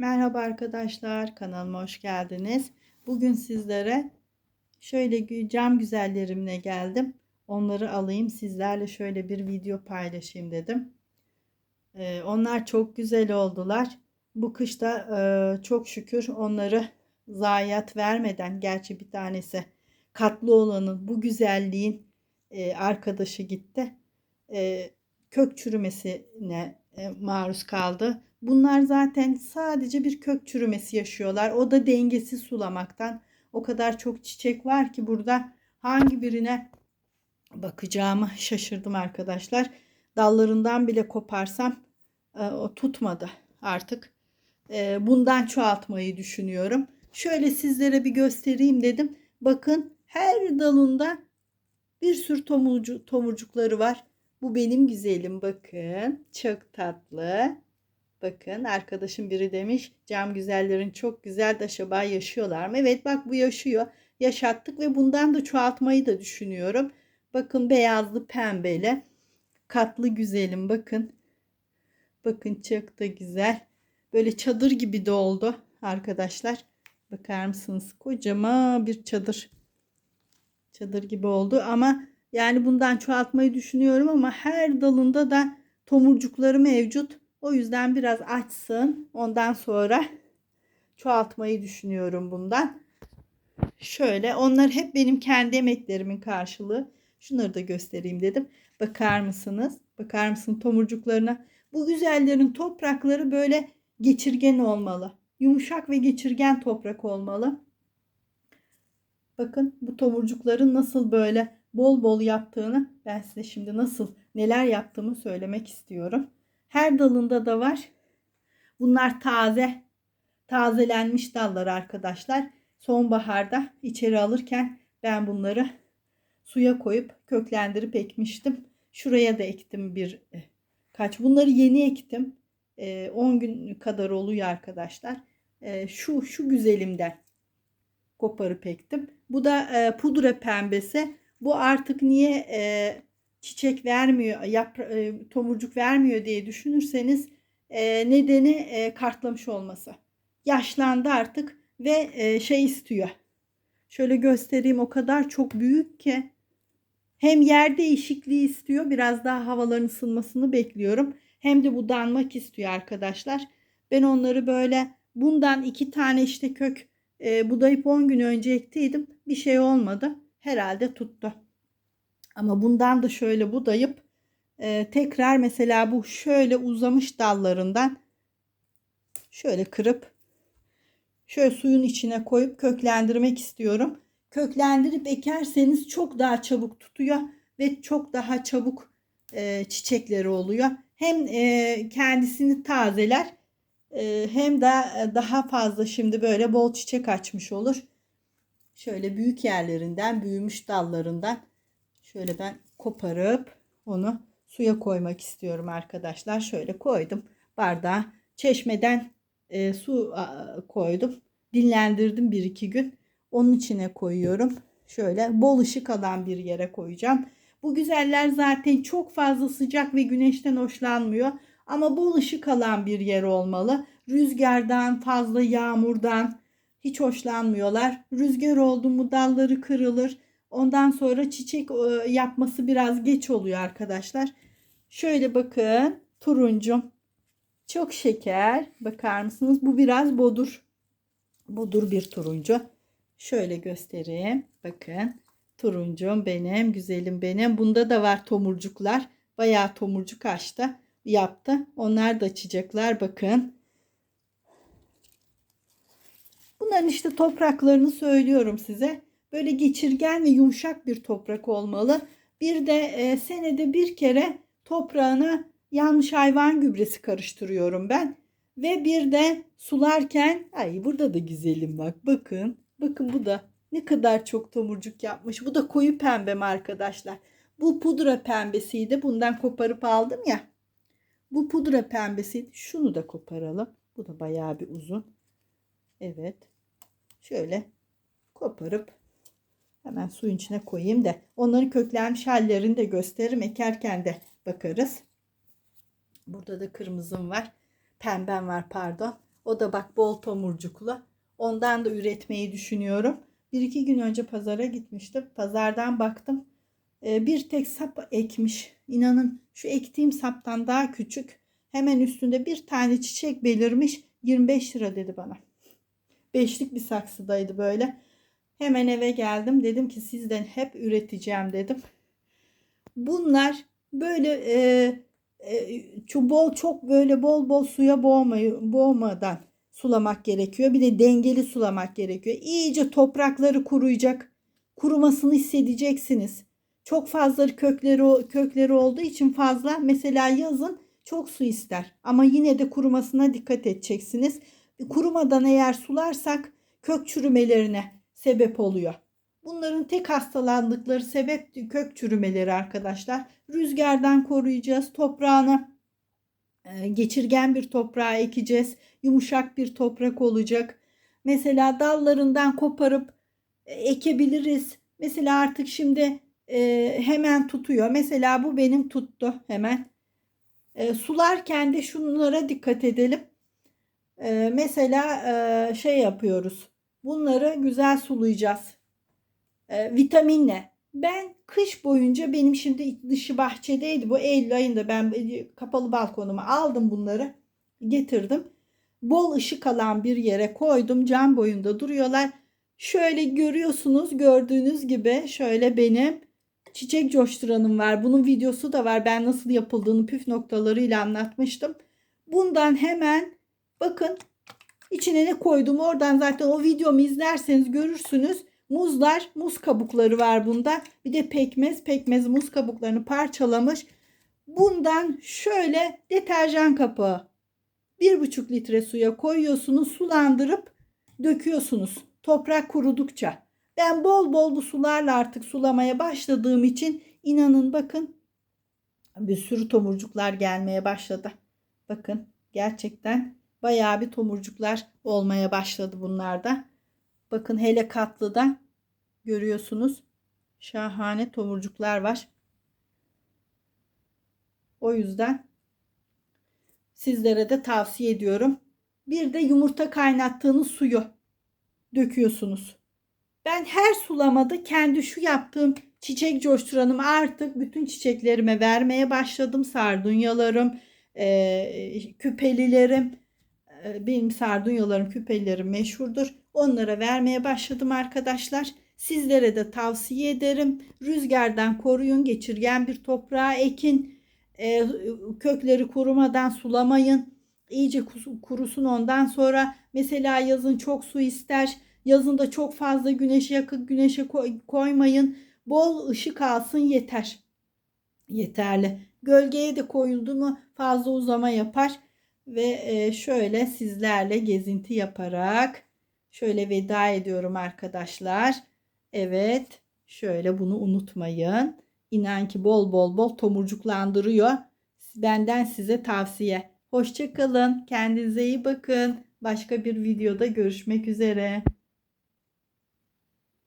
Merhaba arkadaşlar, kanalıma hoş geldiniz. Bugün sizlere şöyle cam güzellerimle geldim. Onları alayım, sizlerle şöyle bir video paylaşayım dedim. Ee, onlar çok güzel oldular. Bu kışta e, çok şükür onları zayiat vermeden, gerçi bir tanesi katlı olanın bu güzelliğin e, arkadaşı gitti. E, kök çürümesine e, maruz kaldı. Bunlar zaten sadece bir kök çürümesi yaşıyorlar. O da dengesiz sulamaktan. O kadar çok çiçek var ki burada hangi birine bakacağımı şaşırdım arkadaşlar. Dallarından bile koparsam e, o tutmadı artık. E, bundan çoğaltmayı düşünüyorum. Şöyle sizlere bir göstereyim dedim. Bakın her dalında bir sürü tomurcu, tomurcukları var. Bu benim güzelim bakın. Çok tatlı. Bakın arkadaşım biri demiş cam güzellerin çok güzel de acaba yaşıyorlar mı? Evet bak bu yaşıyor. Yaşattık ve bundan da çoğaltmayı da düşünüyorum. Bakın beyazlı pembeli. Katlı güzelim bakın. Bakın çok da güzel. Böyle çadır gibi de oldu arkadaşlar. Bakar mısınız? Kocaman bir çadır. Çadır gibi oldu ama yani bundan çoğaltmayı düşünüyorum ama her dalında da tomurcukları mevcut. O yüzden biraz açsın. Ondan sonra çoğaltmayı düşünüyorum bundan. Şöyle onlar hep benim kendi emeklerimin karşılığı. Şunları da göstereyim dedim. Bakar mısınız? Bakar mısın tomurcuklarına? Bu güzellerin toprakları böyle geçirgen olmalı. Yumuşak ve geçirgen toprak olmalı. Bakın bu tomurcukların nasıl böyle bol bol yaptığını ben size şimdi nasıl neler yaptığımı söylemek istiyorum. Her dalında da var. Bunlar taze, tazelenmiş dallar arkadaşlar. Sonbaharda içeri alırken ben bunları suya koyup köklendirip ekmiştim. Şuraya da ektim bir e, kaç. Bunları yeni ektim. 10 gün kadar oluyor arkadaşlar. E, Şu şu güzelimden koparıp ektim. Bu da e, pudra pembesi. Bu artık niye e, çiçek vermiyor, yapra, e, tomurcuk vermiyor diye düşünürseniz e, nedeni e, kartlamış olması. Yaşlandı artık ve e, şey istiyor. Şöyle göstereyim o kadar çok büyük ki hem yer değişikliği istiyor. Biraz daha havaların ısınmasını bekliyorum. Hem de budanmak istiyor arkadaşlar. Ben onları böyle bundan iki tane işte kök e, budayıp 10 gün önce ektiydim. Bir şey olmadı. Herhalde tuttu. Ama bundan da şöyle budayıp e, tekrar mesela bu şöyle uzamış dallarından şöyle kırıp şöyle suyun içine koyup köklendirmek istiyorum. Köklendirip ekerseniz çok daha çabuk tutuyor ve çok daha çabuk e, çiçekleri oluyor. Hem e, kendisini tazeler e, hem de daha fazla şimdi böyle bol çiçek açmış olur. Şöyle büyük yerlerinden, büyümüş dallarından Şöyle ben koparıp onu suya koymak istiyorum arkadaşlar. Şöyle koydum bardağa. Çeşmeden e, su a, koydum. Dinlendirdim bir iki gün. Onun içine koyuyorum. Şöyle bol ışık alan bir yere koyacağım. Bu güzeller zaten çok fazla sıcak ve güneşten hoşlanmıyor. Ama bol ışık alan bir yer olmalı. Rüzgardan, fazla yağmurdan hiç hoşlanmıyorlar. Rüzgar oldu mu dalları kırılır Ondan sonra çiçek e, yapması biraz geç oluyor arkadaşlar. Şöyle bakın turuncum. Çok şeker. Bakar mısınız? Bu biraz bodur. Bodur bir turuncu. Şöyle göstereyim. Bakın. Turuncum benim. Güzelim benim. Bunda da var tomurcuklar. Bayağı tomurcuk açtı. Yaptı. Onlar da açacaklar. Bakın. Bunların işte topraklarını söylüyorum size böyle geçirgen ve yumuşak bir toprak olmalı. Bir de e, senede bir kere toprağına yanlış hayvan gübresi karıştırıyorum ben. Ve bir de sularken ay burada da güzelim bak bakın. Bakın bu da ne kadar çok tomurcuk yapmış. Bu da koyu pembem arkadaşlar. Bu pudra pembesiydi. Bundan koparıp aldım ya. Bu pudra pembesiydi. Şunu da koparalım. Bu da bayağı bir uzun. Evet. Şöyle koparıp Hemen suyun içine koyayım da onların köklenmiş hallerini de gösteririm. Ekerken de bakarız. Burada da kırmızım var. Pembem var pardon. O da bak bol tomurcuklu. Ondan da üretmeyi düşünüyorum. Bir iki gün önce pazara gitmiştim. Pazardan baktım. Ee, bir tek sap ekmiş. İnanın şu ektiğim saptan daha küçük. Hemen üstünde bir tane çiçek belirmiş. 25 lira dedi bana. Beşlik bir saksıdaydı böyle. Hemen eve geldim. Dedim ki sizden hep üreteceğim dedim. Bunlar böyle e, e, bol çok böyle bol bol suya boğmayı, boğmadan sulamak gerekiyor. Bir de dengeli sulamak gerekiyor. İyice toprakları kuruyacak. Kurumasını hissedeceksiniz. Çok fazla kökleri kökleri olduğu için fazla mesela yazın çok su ister. Ama yine de kurumasına dikkat edeceksiniz. Kurumadan eğer sularsak kök çürümelerine sebep oluyor. Bunların tek hastalandıkları sebep kök çürümeleri arkadaşlar. Rüzgardan koruyacağız. Toprağını e, geçirgen bir toprağa ekeceğiz. Yumuşak bir toprak olacak. Mesela dallarından koparıp e, ekebiliriz. Mesela artık şimdi e, hemen tutuyor. Mesela bu benim tuttu hemen. Sularken de şunlara dikkat edelim. Mesela şey yapıyoruz. Bunları güzel sulayacağız e, vitaminle. Ben kış boyunca benim şimdi dışı bahçedeydi. Bu Eylül ayında ben kapalı balkonuma aldım bunları. Getirdim. Bol ışık alan bir yere koydum. Cam boyunda duruyorlar. Şöyle görüyorsunuz gördüğünüz gibi şöyle benim çiçek coşturanım var. Bunun videosu da var. Ben nasıl yapıldığını püf noktalarıyla anlatmıştım. Bundan hemen bakın içine ne koydum. Oradan zaten o videomu izlerseniz görürsünüz. Muzlar, muz kabukları var bunda. Bir de pekmez, pekmez muz kabuklarını parçalamış. Bundan şöyle deterjan kapağı. 1,5 litre suya koyuyorsunuz, sulandırıp döküyorsunuz. Toprak kurudukça. Ben bol bol bu sularla artık sulamaya başladığım için inanın bakın bir sürü tomurcuklar gelmeye başladı. Bakın gerçekten bayağı bir tomurcuklar olmaya başladı bunlarda. Bakın hele katlıda görüyorsunuz. Şahane tomurcuklar var. O yüzden sizlere de tavsiye ediyorum. Bir de yumurta kaynattığınız suyu döküyorsunuz. Ben her sulamada kendi şu yaptığım çiçek coşturanımı artık bütün çiçeklerime vermeye başladım. Sardunyalarım, küpelilerim, benim sardunyalarım, küpelilerim meşhurdur. Onlara vermeye başladım arkadaşlar. Sizlere de tavsiye ederim. Rüzgardan koruyun. Geçirgen bir toprağa ekin. E, kökleri kurumadan sulamayın. İyice kurusun ondan sonra. Mesela yazın çok su ister. Yazında çok fazla güneşe yakın güneşe koymayın. Bol ışık alsın yeter. Yeterli. Gölgeye de koyuldu mu fazla uzama yapar. Ve e, şöyle sizlerle gezinti yaparak Şöyle veda ediyorum arkadaşlar. Evet. Şöyle bunu unutmayın. İnan ki bol bol bol tomurcuklandırıyor. Benden size tavsiye. Hoşçakalın. Kendinize iyi bakın. Başka bir videoda görüşmek üzere.